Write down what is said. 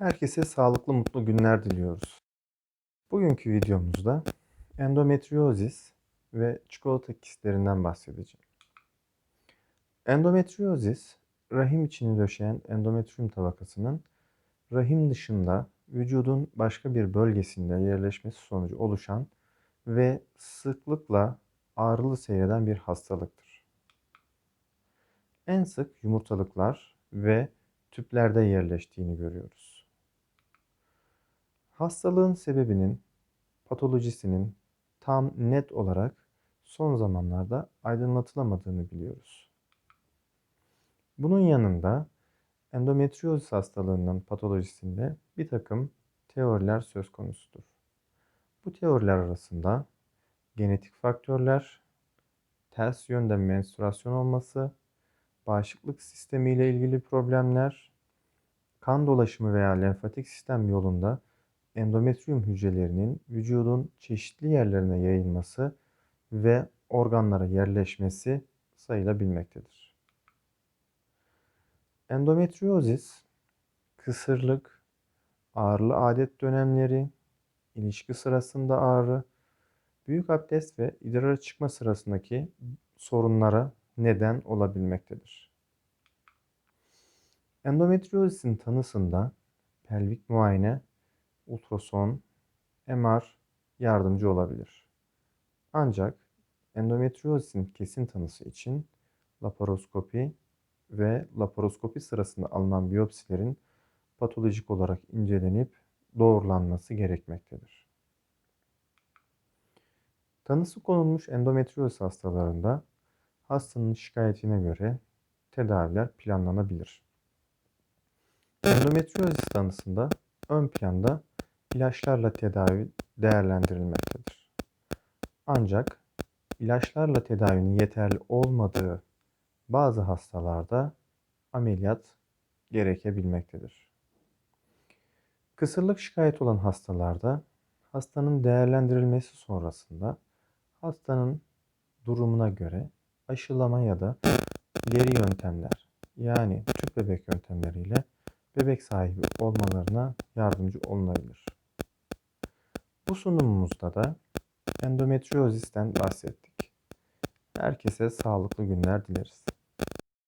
Herkese sağlıklı, mutlu günler diliyoruz. Bugünkü videomuzda endometriozis ve çikolata kistlerinden bahsedeceğim. Endometriozis, rahim içini döşeyen endometrium tabakasının rahim dışında vücudun başka bir bölgesinde yerleşmesi sonucu oluşan ve sıklıkla ağrılı seyreden bir hastalıktır. En sık yumurtalıklar ve tüplerde yerleştiğini görüyoruz. Hastalığın sebebinin, patolojisinin tam net olarak son zamanlarda aydınlatılamadığını biliyoruz. Bunun yanında endometriozis hastalığının patolojisinde bir takım teoriler söz konusudur. Bu teoriler arasında genetik faktörler, ters yönde menstruasyon olması, bağışıklık sistemi ile ilgili problemler, kan dolaşımı veya lenfatik sistem yolunda endometrium hücrelerinin vücudun çeşitli yerlerine yayılması ve organlara yerleşmesi sayılabilmektedir. Endometriozis, kısırlık, ağrılı adet dönemleri, ilişki sırasında ağrı, büyük abdest ve idrara çıkma sırasındaki sorunlara neden olabilmektedir. Endometriozisin tanısında pelvik muayene, ultrason, MR yardımcı olabilir. Ancak endometriozisin kesin tanısı için laparoskopi ve laparoskopi sırasında alınan biyopsilerin patolojik olarak incelenip doğrulanması gerekmektedir. Tanısı konulmuş endometriyoz hastalarında hastanın şikayetine göre tedaviler planlanabilir. Endometriozis tanısında ön planda ilaçlarla tedavi değerlendirilmektedir. Ancak ilaçlarla tedavinin yeterli olmadığı bazı hastalarda ameliyat gerekebilmektedir. Kısırlık şikayet olan hastalarda hastanın değerlendirilmesi sonrasında hastanın durumuna göre aşılama ya da ileri yöntemler yani tüp bebek yöntemleriyle bebek sahibi olmalarına yardımcı olunabilir. Bu sunumumuzda da endometriozisten bahsettik. Herkese sağlıklı günler dileriz.